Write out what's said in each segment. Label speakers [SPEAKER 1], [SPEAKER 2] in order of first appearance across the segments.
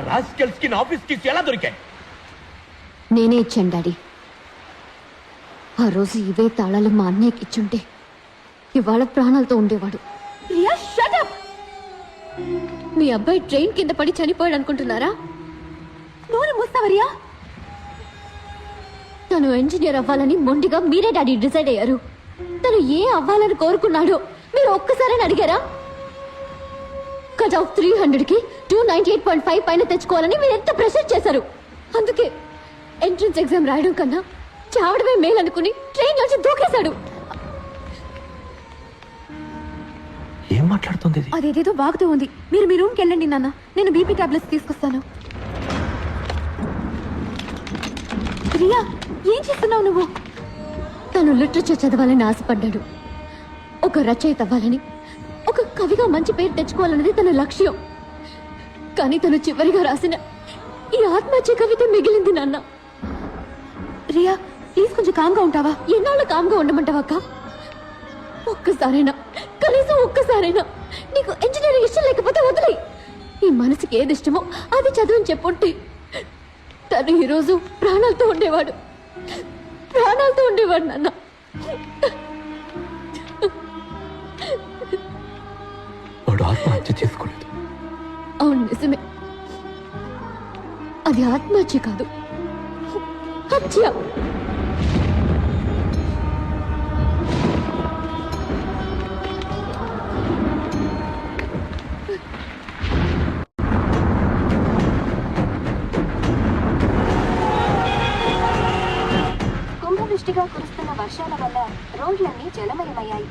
[SPEAKER 1] రాస్కెల్స్కి ఆఫీస్కి ఎలా దొరికాయి?
[SPEAKER 2] నేనే ఇచ్చాను డాడీ. ఆ రోజు ఇవే తాళాలు మా అన్నయ్యకి ఇచ్చుంటే ఇవాళ ప్రాణాలతో ఉండేవాడు.
[SPEAKER 3] రియా షట్ అప్
[SPEAKER 2] మీ అబ్బాయి ట్రైన్ కింద పడి చనిపోయాడు అనుకుంటున్నారా?
[SPEAKER 3] నోరు మూస్తావా రియా?
[SPEAKER 2] తను ఇంజనీర్ అవ్వాలని మొండిగా మీరే డాడీ డిసైడ్ అయ్యారు. తను ఏ అవ్వాలని కోరుకున్నాడో మీరు ఒక్కసారి అడిగారా? కట్ ఆఫ్ త్రీ హండ్రెడ్కి two ninety eight point five పైన తెచ్చుకోవాలని మీరు ఎంత ప్రెషర్ చేశారు? అందుకే ఎంట్రన్స్ ఎగ్జామ్ రాయడం కన్నా చావడమే మేలనుకుని ట్రైన్ నుంచి దూకేశాడు.
[SPEAKER 1] ఏం మాట్లాడుతుంది?
[SPEAKER 3] అదేదేదో వాగుతూ ఉంది. మీరు మీ రూమ్కి వెళ్ళండి నాన్న. నేను బీపీ టాబ్లెట్స్ తీసుకొస్తాను. రియా ఏం చేస్తున్నావు నువ్వు?
[SPEAKER 2] తను లిటరేచర్ చదవాలని ఆశపడ్డాడు. ఒక రచయిత అవ్వాలని ఒక కవిగా మంచి పేరు తెచ్చుకోవాలన్నది తన లక్ష్యం. కానీ తను చివరిగా రాసిన ఈ ఆత్మహత్య కవిత మిగిలింది నాన్న.
[SPEAKER 3] రియా ప్లీజ్ కొంచెం కామ్గా ఉంటావా?
[SPEAKER 2] ఎన్నాళ్ళు కామ్గా ఉండమంటావక్క ఒక్కసారైనా కనీసం ఒక్కసారైనా నీకు ఇంజనీరింగ్ ఇష్టం లేకపోతే వదిలే ఈ మనసుకి ఏది ఇష్టమో అది చదువుని చెప్పుంటే తను ఈరోజు ప్రాణాలతో ఉండేవాడు. ప్రాణాలతో ఉండేవాడు నాన్న.
[SPEAKER 1] ఆత్మహత్య చేసుకోలేదు.
[SPEAKER 2] అవును నిజమే. అది ఆత్మహత్య కాదు. హత్య.
[SPEAKER 4] కుంభవృష్టిగా కురుస్తున్న వర్షాల వల్ల రోడ్లన్నీ జలమయమయ్యాయి.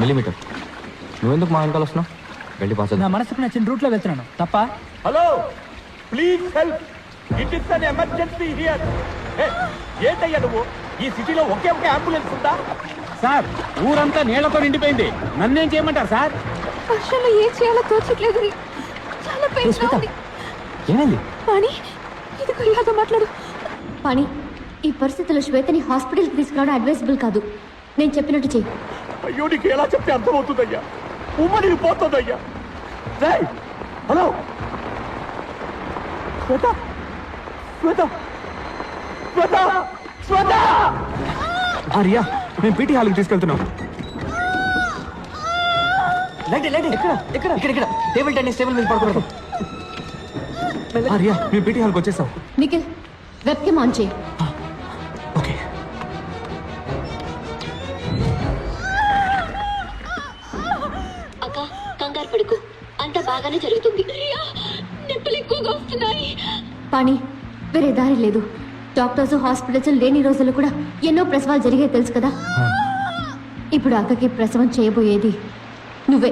[SPEAKER 5] మిల్లీమీటర్ నువ్వెందుకు మా వెనకాల వస్తున్నావు? వెళ్ళి పాస్
[SPEAKER 6] నా మనసుకు నచ్చిన రూట్లో వెళ్తున్నాను. తప్ప?
[SPEAKER 1] Hello please help it is an emergency here ఏంటయ్యా నువ్వు? ఈ సిటీలో ఒకే ఒక అంబులెన్స్ ఉందా?
[SPEAKER 6] సార్ ఊరంతా నీళ్ళతో నిండిపోయింది. నన్నేం చేయమంటారు సార్?
[SPEAKER 3] వర్షంలో ఏం చేయాలో తోచట్లేదు. చాలా పెయిన్ ఉంది.
[SPEAKER 5] ఏమైంది?
[SPEAKER 3] కానీ ఇది రియాతో మాట్లాడు.
[SPEAKER 2] పాణి ఈ పరిస్థితుల్లో శ్వేతని హాస్పిటల్కి తీసుకురావడం అడ్వైజబుల్ కాదు. నేను చెప్పినట్టు చెయ్యి.
[SPEAKER 1] అయ్యో నీకు ఎలా చెప్తే అర్థమవుతుందయ్యా? ఉమ్మడికి పోతుందయ్యా. రేయ్, హలో. శ్వేత శ్వేత శ్వేత శ్వేత!
[SPEAKER 5] రియా మేము పీటీ హాల్కి తీసుకెళ్తున్నాం. లేండి లేండి. ఎక్కడ? ఎక్కడ? ఇక్కడ ఇక్కడ. టేబుల్ టెన్నిస్ టేబుల్ మీద పడుకోవడం. రియా మేము పీటీ హాల్కి వచ్చేసాం.
[SPEAKER 2] నిఖిల్ వెబ్కెమ్ ఆన్ చేయి. పాణి వేరే దారి లేదు. డాక్టర్స్ హాస్పిటల్స్ లేని రోజులు కూడా ఎన్నో ప్రసవాలు జరిగాయి తెలుసు కదా? ఇప్పుడు అక్కకి ప్రసవం చేయబోయేది నువ్వే?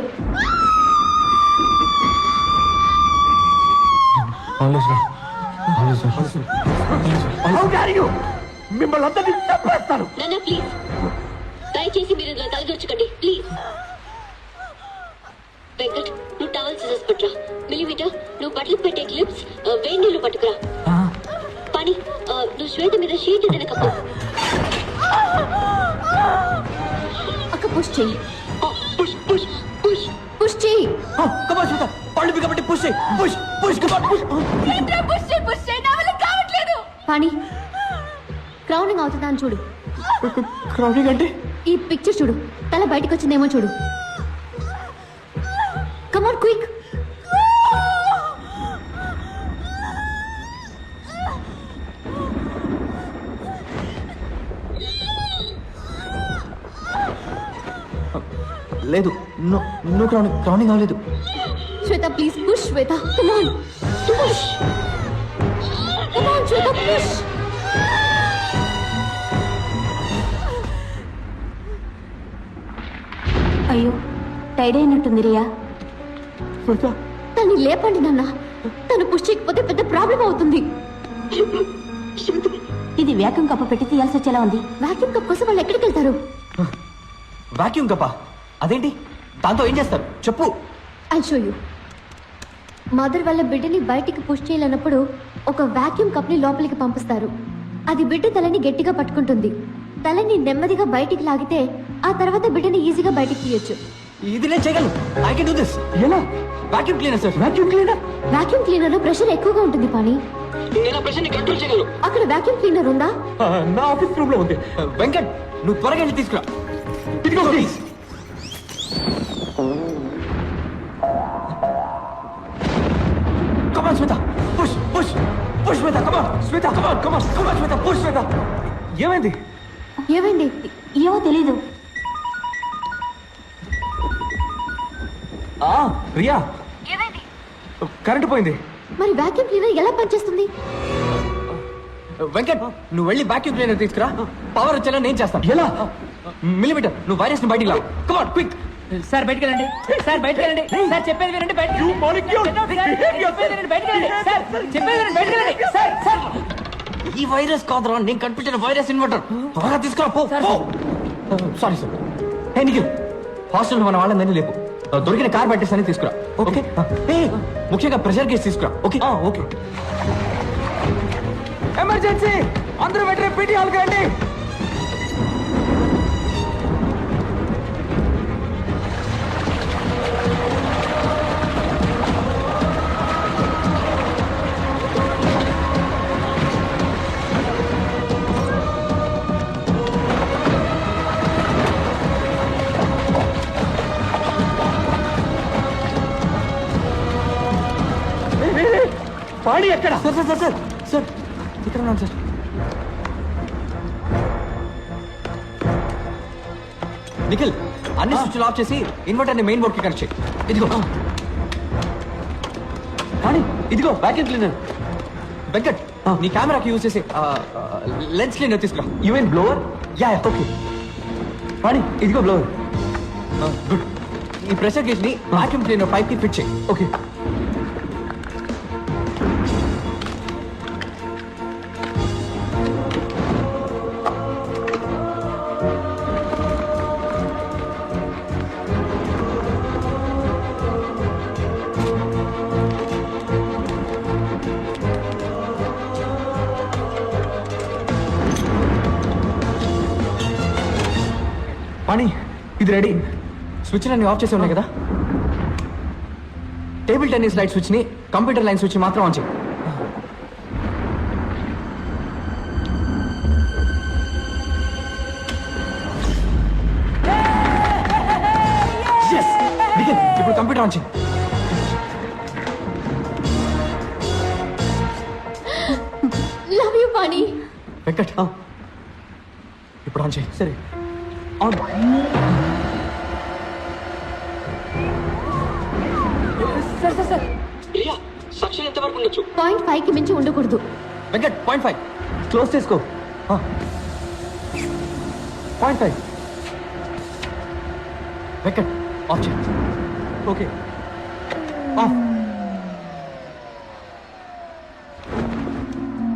[SPEAKER 1] మిమ్మల్ని అందరినీ చంపేస్తాను
[SPEAKER 2] ప్లీజ్ దయచేసి మీరు ఇందులో తలదూర్చకండి ప్లీజ్ వెంకట్ నువ్వు టవల్ సిజర్స్ పట్టురా. మిలిమీటర్ నువ్వు బట్టలు పెట్టే క్లిప్స్ వేడి నీళ్ళు పట్టుకురా. పని నువ్వు శ్వేత మీద షీట్ ఏదైనా కప్పు అక్క పుష్ చెయ్యి. పుష్ పుష్ పుష్ పుష్ చెయ్యి.
[SPEAKER 5] Come on Shweta. పళ్ళు బిగబట్టి push push push come on push
[SPEAKER 3] push చేయి పుష్ చేయి నా వల్ల కావట్లేదు.
[SPEAKER 2] పాణి క్రౌనింగ్ అవుతుందా అని చూడు.
[SPEAKER 5] క్రౌడింగ్ అంటే?
[SPEAKER 2] ఈ పిక్చర్ చూడు. తల బయటకు వచ్చిందేమో చూడు కమాన్ క్విక్
[SPEAKER 5] లేదు. నో క్రౌడింగ్ అవ్వలేదు
[SPEAKER 2] Shweta please push Shweta. Come on push come on Shweta push
[SPEAKER 4] అయ్యో టైడ్ అయినట్టుంది రియా.
[SPEAKER 2] తన్ని లేపండి నాన్న. తను పుష్ చేయకపోతే పెద్ద ప్రాబ్లం అవుతుంది.
[SPEAKER 4] ఇది వ్యాక్యూమ్ కప్పు పెట్టి తీయాల్సి వచ్చేలా ఉంది.
[SPEAKER 2] వాక్యూమ్ కప్ కోసం వాళ్ళు ఎక్కడికి వెళ్తారు?
[SPEAKER 5] వాక్యూమ్ కప్ప అదేంటి? దాంతో ఏం చేస్తారు? చెప్పు.
[SPEAKER 2] ఐ షో యూ మదర్ వాళ్ళ బిడ్డని బయటికి పుష్ చేయలేనప్పుడు ఒక వాక్యూమ్ కప్ని లోపలికి పంపిస్తారు. అది బిడ్డ తలని గట్టిగా పట్టుకుంటుంది. తలని నెమ్మదిగా బయటికి లాగితే ఆ తర్వాత బిడ్డని ఈజీగా బయటికి తీయొచ్చు.
[SPEAKER 5] ఇది నేను చేయగలను. ఐ కెన్ డూ దిస్
[SPEAKER 1] ఎలా?
[SPEAKER 5] Vacuum cleaner sir
[SPEAKER 1] vacuum cleaner
[SPEAKER 2] vacuum క్లీనర్లో pressure ఎక్కువగా ఉంటుంది పాని
[SPEAKER 5] నేను ఆ ప్రెషర్ని కంట్రోల్ చేయగలను.
[SPEAKER 2] అక్కడ వాక్యూమ్ క్లీనర్ ఉందా?
[SPEAKER 1] నా ఆఫీస్ రూమ్లో ఉంది.
[SPEAKER 5] వెంకట్ నువ్వు త్వరగా వెళ్ళి తీసుకురా.
[SPEAKER 1] ఇదిగో please
[SPEAKER 5] push Shweta come on Shweta come on come on come on Shweta push Shweta.
[SPEAKER 1] ఏమైంది?
[SPEAKER 2] ఏమైంది?
[SPEAKER 3] ఏమో తెలీదు.
[SPEAKER 1] ఆ రియా. కరెంటు పోయింది.
[SPEAKER 2] మరి వాక్యూమ్ క్లీనర్ ఎలా పనిచేస్తుంది?
[SPEAKER 5] వెంకట్ నువ్వు వెళ్ళి వాక్యూమ్ క్లీనర్ తీసుకురా. పవర్ వచ్చేలా నేను చేస్తాను.
[SPEAKER 1] ఎలా?
[SPEAKER 5] మిల్లీమీటర్ నువ్వు వైరస్ని బయటికి లా కమాన్ క్విక్
[SPEAKER 7] సార్ బయటికి వెళ్ళండి. సార్ బయటికి వెళ్ళండి. సార్ చెప్పేది వినండి బయటికి! చెప్పేది వినండి బయటికి వెళ్ళండి. సార్ చెప్పేది వినండి బయటికి వెళ్ళండి. సార్ సార్
[SPEAKER 5] ఈ వైరస్ కాదురా నేను కనిపించిన వైరస్ ఇన్వర్టర్. త్వరగా తీసుకురా పో పో. Sorry. Sir hey Nikhil hostel మన వాళ్ళందరినీ లేపు. దొరికిన కార్ బ్యాటరీస్ అని తీసుకురా. ఓకే ఏ ముఖ్యంగా ప్రెషర్ గేస్ తీసుకురా. ఓకే ఓకే ఎమర్జెన్సీ అందరూ వెంటనే పీటీ హాల్ కండి
[SPEAKER 1] పాణి ఎక్కడ?
[SPEAKER 5] Sir sir sir sir. Sir ఇక్కడ ఉన్నాను సార్. నిఖిల్ అన్ని స్విచ్లు ఆఫ్ చేసి ఇన్వర్టర్ని మెయిన్ బోర్డ్కి కనెక్ట్ చేయి. ఇదిగో. కానీ ఇదిగో వ్యాక్యూమ్ క్లీనర్ వెంకట్ నీ కెమెరాకి యూజ్ చేసి లెన్స్ క్లీనర్ తీసుకురా
[SPEAKER 1] mean blower
[SPEAKER 5] yeah okay
[SPEAKER 1] Pani ఇదిగో బ్లోవర్
[SPEAKER 5] గుడ్ ఈ ప్రెషర్ గేజ్ని వాక్యూమ్ క్లీనర్ పైప్కి ఫిట్ చేయి.
[SPEAKER 1] ఓకే
[SPEAKER 5] ఇది రెడీ. స్విచ్ అన్ని ఆఫ్ చేసి ఉన్నాయి కదా? టేబుల్ టెన్నిస్ లైట్ స్విచ్ని కంప్యూటర్ లైన్ స్విచ్ మాత్రం ఆన్ చేయి. Yes! నిఖిల్, ఇప్పుడు కంప్యూటర్ ఆన్ చేయి.
[SPEAKER 2] Love you Pani
[SPEAKER 5] Venkat. ఇప్పుడు ఆన్ చేయి.
[SPEAKER 1] సరే. ఆన్.
[SPEAKER 5] ఉండొచ్చు.
[SPEAKER 2] పాయింట్ ఫైవ్కి మించి ఉండకూడదు.
[SPEAKER 5] Venkat point five.
[SPEAKER 1] క్లోజ్ చేసుకో.
[SPEAKER 5] Point five. వెంకట్ ఆఫ్ చేయి.
[SPEAKER 1] ఓకే.
[SPEAKER 5] ఆఫ్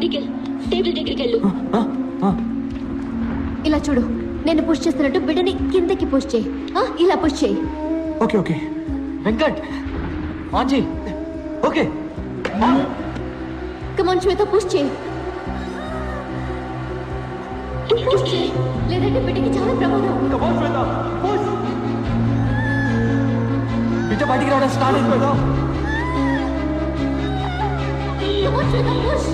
[SPEAKER 2] నిఖిల్ టేబుల్ దగ్గరికి వెళ్ళు. ఇలా చూడు నేను పుష్ చేస్తున్నట్టు బిడ్డని కిందకి పుష్ చేయి. ఇలా పుష్ చేయి.
[SPEAKER 1] Okay okay.
[SPEAKER 5] వెంకట్ ఆన్ చేయి. Okay.
[SPEAKER 2] Come on Shweta push చేయి పుష్ చేయి లేదంటే బిడ్డకి చాలా ప్రమాదం.
[SPEAKER 5] బిడ్డ బయటికి రావడం స్టార్ట్ అయింది కదా
[SPEAKER 2] come on Shweta push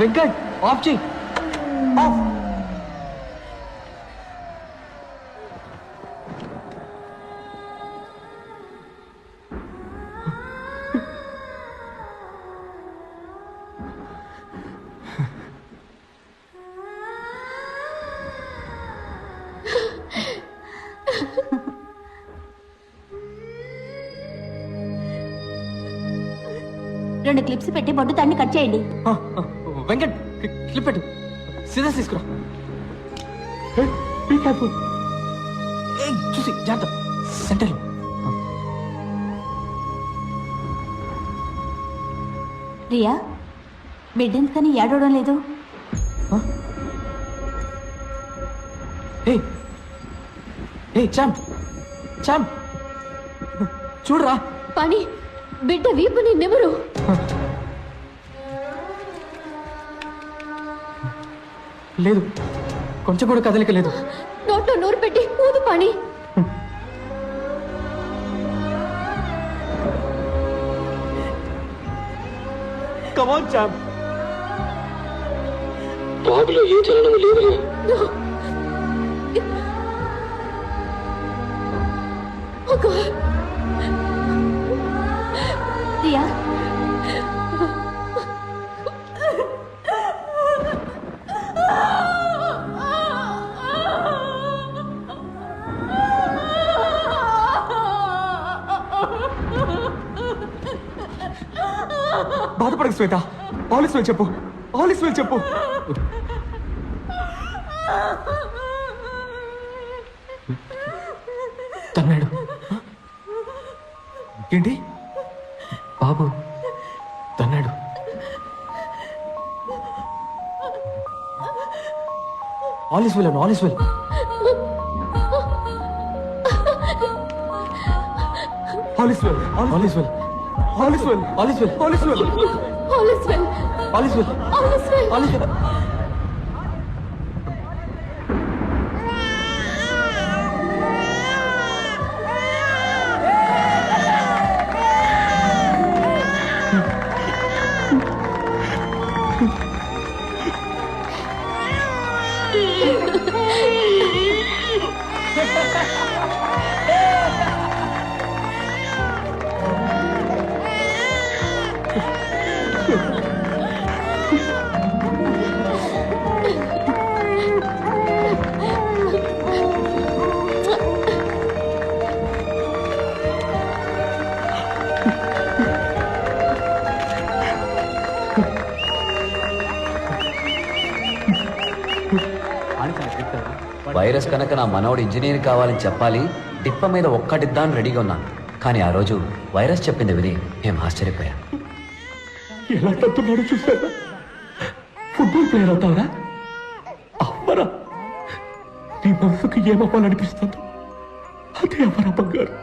[SPEAKER 5] Venkat off చేయి. ఆఫ్.
[SPEAKER 3] రెండు క్లిప్స్ పెట్టి బొడ్డు తాన్ని కట్ చేయండి.
[SPEAKER 5] వెంకట్ క్లిప్ పెట్టు. సీరియస్ తీసుకురా. చూసి జాగ్రత్త. సెంటర్
[SPEAKER 3] రియా బిడ్డెందుకని ఏడవడం లేదు.
[SPEAKER 5] ఏ చాంప్ చూడరా.
[SPEAKER 2] పని బిడ్డ వీపుని నిమరు.
[SPEAKER 5] లేదు. కొంచెం కూడా కదలిక లేదు
[SPEAKER 2] నోట్లో నోరు పెట్టి ఊదు పని.
[SPEAKER 1] కమాన్
[SPEAKER 5] బాబులో ఏ చలనం లేదు
[SPEAKER 2] ఒక
[SPEAKER 3] ప్రియా
[SPEAKER 5] సిగ్గుపడకు శ్వేత. ఆలిస్ వెల్ చెప్పు. ఆలిస్ వెల్ చెప్పు. తన్నాడు. ఏంటి? బాబు తన్నాడు. All is well Anu all is well. All is well all is well. All is well all is well all is well
[SPEAKER 2] all is well
[SPEAKER 5] all is well
[SPEAKER 2] all is well
[SPEAKER 5] all is well
[SPEAKER 8] virus కనుక నా మనవడు engineer కావాలని చెప్పాలి డిప్ప మీద ఒక్కటిద్దాం రెడీగా ఉన్నాను. కానీ ఆ రోజు వైరస్ చెప్పింది విని మేము ఆశ్చర్యపోయాం.
[SPEAKER 1] ఎలా తప్పున్నాడు చూసారా ఫుట్బాల్ ప్లేయర్ అవుతావరా? అమ్మరా నీ మనసుకు ఏమవ్వాలనిపిస్తుందో? అదే అమ్మరా బంగారు.